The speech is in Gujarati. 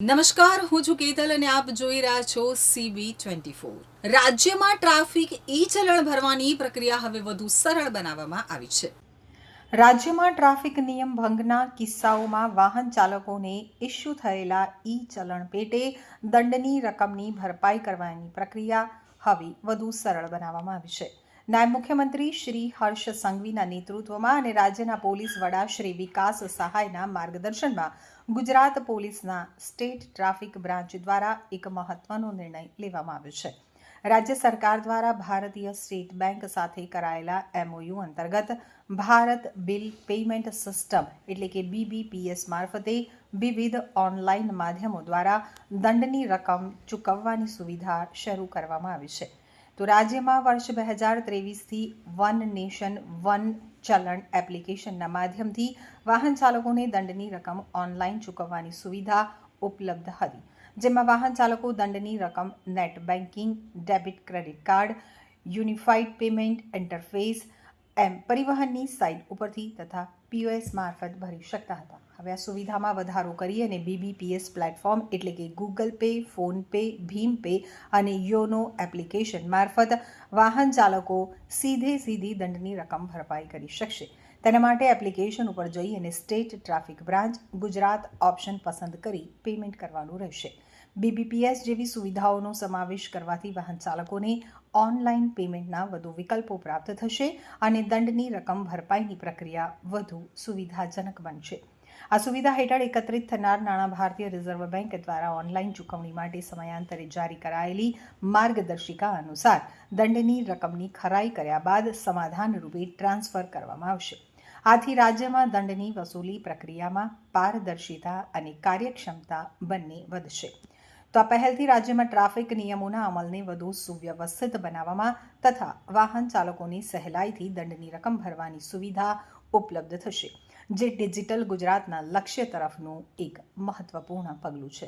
નમસ્કાર, હું છું કેતલ અને આપ જોઈ રહ્યા છો સીબી ટ્વેન્ટી ફોર રાજ્યમાં ટ્રાફિક ઈ ચલણ ભરવાની પ્રક્રિયા હવે વધુ સરળ બનાવવામાં આવી છે. રાજ્યમાં ટ્રાફિક નિયમ ભંગના કિસ્સાઓમાં વાહન ચાલકોને ઇસ્યુ થયેલા ઈ ચલણ પેટે દંડની રકમની ભરપાઈ કરવાની પ્રક્રિયા હવે વધુ સરળ બનાવવામાં આવી છે. નાયબ મુખ્યમંત્રી શ્રી હર્ષ સંઘવીના નેતૃત્વમાં અને રાજ્યના પોલીસ વડા શ્રી વિકાસ સહાયના માર્ગદર્શનમાં ગુજરાત પોલીસના સ્ટેટ ટ્રાફિક બ્રાન્ચ દ્વારા એક મહત્વનો નિર્ણય લેવામાં આવ્યો છે. રાજ્ય સરકાર દ્વારા ભારતીય સ્ટેટ બેંક સાથે કરાયેલા એમઓયુ અંતર્ગત ભારત બિલ પેમેન્ટ સિસ્ટમ એટલે કે બીબીપીએસ મારફતે વિવિધ ઓનલાઈન માધ્યમો દ્વારા દંડની રકમ ચૂકવવાની સુવિધા શરૂ કરવામાં આવી છે. તો રાજ્યમાં વર્ષ બે હજાર ત્રેવીસથી વન નેશન, વન ચલણ એપ્લિકેશનના માધ્યમથી વાહન ચાલકોને દંડની રકમ ઓનલાઈન ચૂકવવાની સુવિધા ઉપલબ્ધ હતી, જેમાં વાહન ચાલકો દંડની રકમ, net banking debit credit card, unified payment interface, એમ પરિવહનની સાઇટ ઉપરથી તથા પીઓએસ મારફત ભરી શકતા હતા. હવે આ સુવિધામાં વધારો કરી અને બીબીપીએસ પ્લેટફોર્મ એટલે કે Google Pay PhonePe Bhim pay અને યોનો એપ્લિકેશન મારફત વાહન ચાલકો સીધે સીધી દંડની રકમ ભરપાઈ કરી શકશે. તેના માટે એપ્લિકેશન ઉપર જઈ અને state traffic branch Gujarat option પસંદ કરી પેમેન્ટ કરવાનું રહેશે. બીબીપીએસ જેવી સુવિધાઓનો સમાવેશ કરવાથી વાહન ચાલકોને ઓનલાઈન પેમેન્ટના વધુ વિકલ્પો પ્રાપ્ત થશે અને દંડની રકમ ભરપાઈની પ્રક્રિયા વધુ સુવિધાજનક બનશે. આ સુવિધા હેઠળ એકત્રિત થનાર નાણાં ભારતીય રિઝર્વ બેંક દ્વારા ઓનલાઈન ચૂકવણી માટે સમયાંતરે જારી કરાયેલી માર્ગદર્શિકા અનુસાર દંડની રકમની ખરાઈ કર્યા બાદ સમાધાન રૂપે ટ્રાન્સફર કરવામાં આવશે. આથી રાજ્યમાં દંડની વસૂલી પ્રક્રિયામાં પારદર્શિતા અને કાર્યક્ષમતા બંને વધશે. તો આ પહેલથી રાજ્યમાં ટ્રાફિક નિયમોના અમલને વધુ સુવ્યવસ્થિત બનાવવામાં તથા વાહન ચાલકોની સહેલાઈથી દંડની રકમ ભરવાની સુવિધા ઉપલબ્ધ થશે. જે ડિજિટલ ગુજરાતના લક્ષ્ય તરફનું એક મહત્વપૂર્ણ પગલું છે.